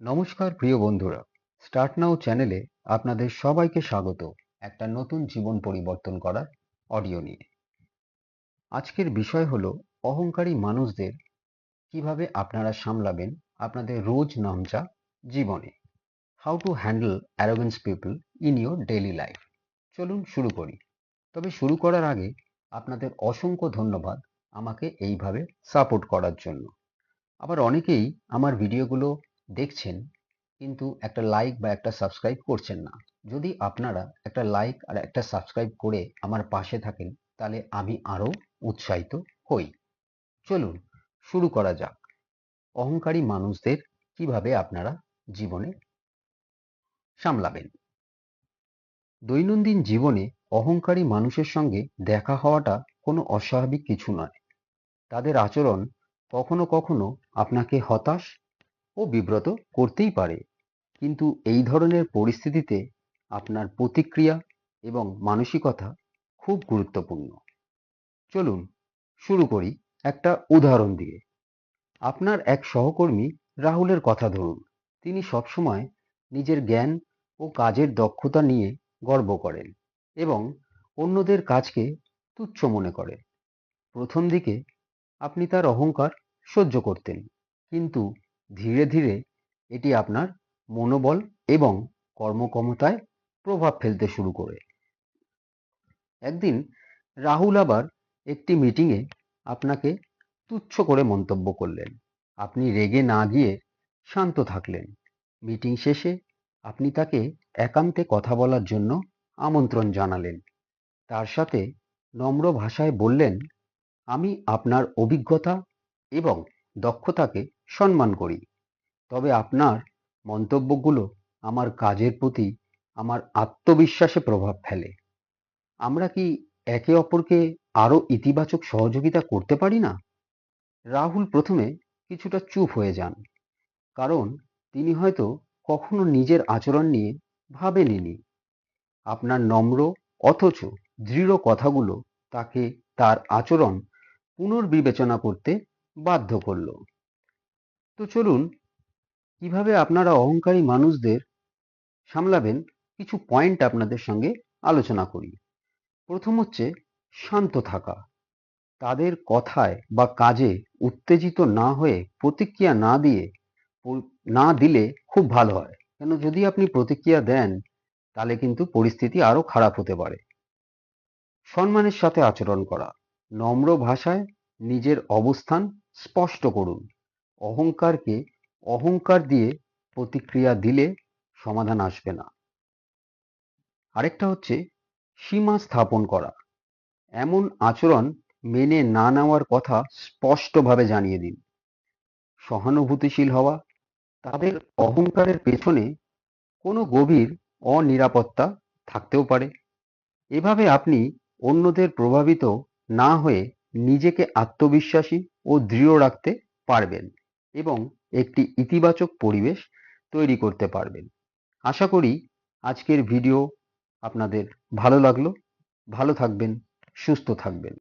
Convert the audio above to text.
নমস্কার, প্রিয় বন্ধুরা। স্টার্ট নাও চ্যানেলে আপনাদের সবাইকে স্বাগত। একটা নতুন জীবন পরিবর্তন করার অডিও নিয়ে। আজকের বিষয় হলো, অহংকারী মানুষদের কীভাবে আপনারা সামলাবেন আপনাদের রোজ নামচা জীবনে। How to handle arrogance people in your daily life চলুন শুরু করি। তবে শুরু করার আগে আপনাদের অসংখ্য ধন্যবাদ আমাকে এইভাবে সাপোর্ট করার জন্য। আবার অনেকেই আমার ভিডিওগুলো দেখছেন কিন্তু একটা লাইক বা একটা সাবস্ক্রাইব করছেন না। যদি আপনারা একটা লাইক আর একটা সাবস্ক্রাইব করে আমার পাশে থাকেন, তাহলে আমি আরও উৎসাহিত হই। চলুন শুরু করা যাক। অহংকারী মানুষদের কীভাবে আপনারা জীবনে সামলাবেন? দৈনন্দিন জীবনে অহংকারী মানুষের সঙ্গে দেখা হওয়াটা কোনো অস্বাভাবিক কিছু নয়। তাদের আচরণ কখনো কখনো আপনাকে হতাশ ও বিব্রত করতেই পারে। কিন্তু এই ধরনের পরিস্থিতিতে আপনার প্রতিক্রিয়া এবং মানসিকতা খুব গুরুত্বপূর্ণ। চলুন শুরু করি একটা উদাহরণ দিয়ে। আপনার এক সহকর্মী রাহুলের কথা ধরুন। তিনি সবসময় নিজের জ্ঞান ও কাজের দক্ষতা নিয়ে গর্ব করেন এবং অন্যদের কাজকে তুচ্ছ মনে করেন প্রথম দিকে আপনি তার অহংকার সহ্য করতেন, কিন্তু ধীরে ধীরে এটি আপনার মনোবল এবং কর্মক্ষমতায় প্রভাব ফেলতে শুরু করে। একদিন রাহুল আবার একটি মিটিংয়ে আপনাকে তুচ্ছ করে মন্তব্য করলেন। আপনি রেগে না গিয়ে শান্ত থাকলেন। মিটিং শেষে আপনি তাকে একান্তে কথা বলার জন্য আমন্ত্রণ জানালেন। তার সাথে নম্র ভাষায় বললেন, আমি আপনার অভিজ্ঞতা এবং দক্ষতাকে সম্মান করি। তবে আপনার মন্তব্যগুলো আমার কাজের প্রতি আমার আত্মবিশ্বাসে প্রভাব ফেলে। আমরা কি একে অপরকে আরও ইতিবাচক সহযোগিতা করতে পারি না? রাহুল প্রথমে কিছুটা চুপ হয়ে যান, কারণ তিনি হয়তো কখনো নিজের আচরণ নিয়ে ভাবেননি। আপনার নম্র অথচ দৃঢ় কথাগুলো তাকে তার আচরণ পুনর্বিবেচনা করতে বাধ্য করল। তো চলুন, কীভাবে আপনারা অহংকারী মানুষদের সামলাবেন কিছু পয়েন্ট আপনাদের সঙ্গে আলোচনা করি। প্রথম হচ্ছে শান্ত থাকা। তাদের কথায় বা কাজে উত্তেজিত না হয়ে প্রতিক্রিয়া না দিয়ে না দিলে খুব ভালো হয়। কেন যদি আপনি প্রতিক্রিয়া দেন, তাহলে কিন্তু পরিস্থিতি আরও খারাপ হতে পারে। সম্মানের সাথে আচরণ করা। নম্র ভাষায় নিজের অবস্থান স্পষ্ট করুন। অহংকারকে অহংকার দিয়ে প্রতিক্রিয়া দিলে সমাধান আসবে না। আরেকটা হচ্ছে সীমা স্থাপন করা। এমন আচরণ মেনে না নেওয়ার কথা স্পষ্টভাবে জানিয়ে দিন। সহানুভূতিশীল হওয়া, তাদের অহংকারের পেছনে কোনো গভীর অনিরাপত্তা থাকতেও পারে। এভাবে আপনি অন্যদের প্রভাবিত না হয়ে নিজেকে আত্মবিশ্বাসী ও দৃঢ় রাখতে পারবেন। এবং একটি ইতিবাচক পরিবেশ তৈরি করতে পারবেন। আশা করি আজকের ভিডিও আপনাদের ভালো লাগল। ভালো থাকবেন, সুস্থ থাকবেন।